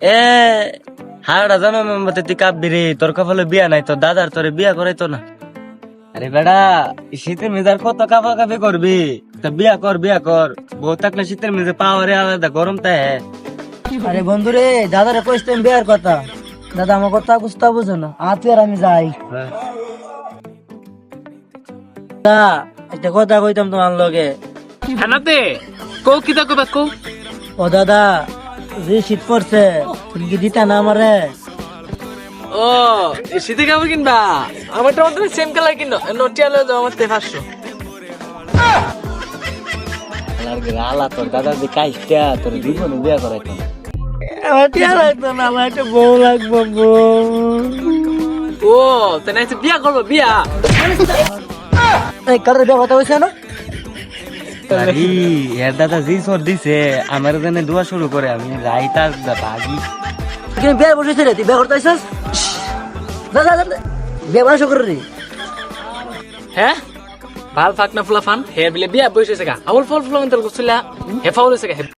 এ হাওড়া জন্ম মতে তুই কাঁপবি রে? তোর কপালে বিয়া নাই তোর দাদার তোরে বিয়া করাইতো না। আরে বেড়া শীতের মেজার কত কাপা কাপি করবি? তা বিয়া কর বিয়া কর। বউ থাকলে শীতের মেজে পাওয়ারে আলাদা গরম তাই আরে বন্ধু রে দাদারে কইছিলাম বিয়ার কথা। দাদা আমার কথা বুঝতে বুঝো না। আজ আর আমি যাই। দা একটা কথা কইতাম তোমার লগে। খানাতে কৌ কিতা কবা কৌ ও দাদা যে শীত পড়ছে তুমি কি দিতা না আমারে? ও এই শীতে কাপড় কিনবা? আমারটা মধ্যে সেম কালার কিনো। নটিয়া লয়ে যাও আমার তে পাঁচশো। আলা তোর দাদা যে কাইটা তোর জীবনে বিয়া করাইতো। আমার টিয়া লাগতো না আমার একটা বউ লাগবো বউ। ও বিয়া করব বিয়া। এই কারোর বিয়া কথা হয়েছে না? আরে, এর দাদা জি সর দিছে আমার জন্য দোয়া শুরু করে আমি রাইতা ভাগি কিন্তু বিয়ে বসেছে রে তুই বিয়ে করতে আইসস দাদা দাদা বিয়ে বসে করে রে হ্যাঁ? ভালো ফাকনা ফুলা ফান? হে বিলে বিয়ে বসেছে গা। আউল ফল ফুলা মন্তর করছিলা। হে ফাউল হইছে গা।